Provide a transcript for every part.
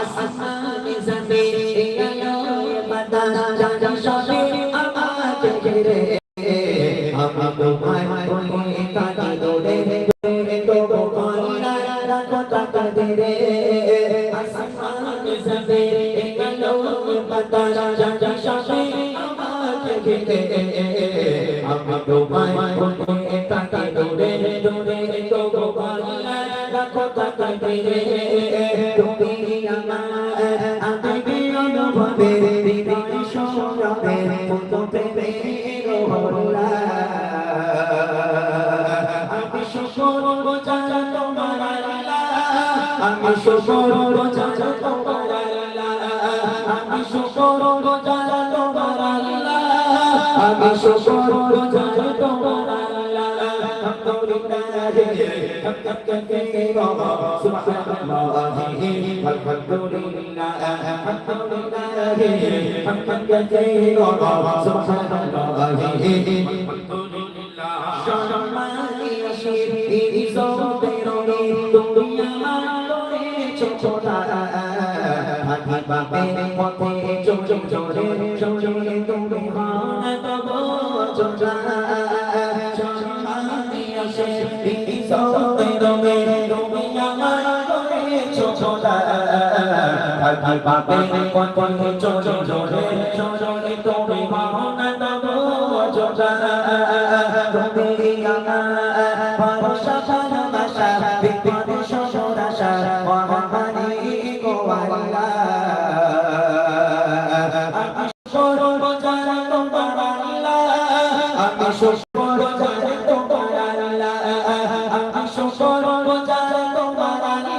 আসমানে জমিনে আলো বাতাস, জানি সবে আমাকে ঘিরে আমি তোমায় বলে কাটি দৌড়ে দৌড়ে তো কন্যা রাখো টাকা ধীরে আসমানে জমিনে আলো বাতাস, জানি সবে আমাকে ঘিরে আমি তোমায় বলে কাটি দৌড়ে দৌড়ে তো কন্যা রাখো টাকা ধীরে তুমি আমার আবেগে অনুভবে হৃদয় সৌরভে পুত প্রেমের হল্লা আমি শুকর বোঝাল তোমার আল্লাহ আমি শুকর বোঝাল তোমার আল্লাহ আমি শুকর বোঝাল তোমার আল্লাহ আমি শুকর বোঝাল كثيرا سبحان الله الحمد لله الحمد لله حمدا كثيرا سبحان الله الحمد لله شرمان يشير إزوتيروني دنيا ما ছোটা হাতি বাপের পথে চোখ চোখ চোখে চোখ চোখে তুমি তব চোখা চোখা আসে আলহামদুলিল্লাহ আমি শুকর জানি তোমার আল্লাহ আমি শুকর জানি তোমার আল্লাহ আমি শুকর জানি তোমার আল্লাহ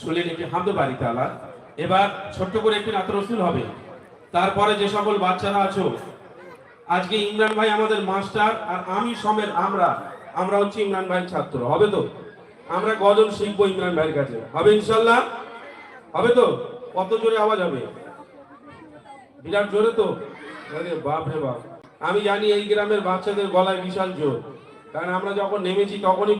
শুনলেন একটি হামদ বাড়ি তালা। এবার ছোট্ট করে একটি নাত রসুল হবে। তারপরে যে সকল বাচ্চারা আছো, আজকে ইমরান ভাই আমাদের মাস্টার আর আমি সমের আমরা আমরা হচ্ছে ইমরান ভাইয়ের ছাত্র। হবে তো? আমরা গজল শিখব ইমরান ভাইয়ের কাছে? হবে ইনশাল্লাহ? হবে তো? কত জোরে আওয়াজ হবে? বিরাট জোরে তো? বাপ রে বাপ। আমি জানি এই গ্রামের বাচ্চাদের গলায় বিশাল জোর। কারণ আমরা যখন নেমেছি তখনই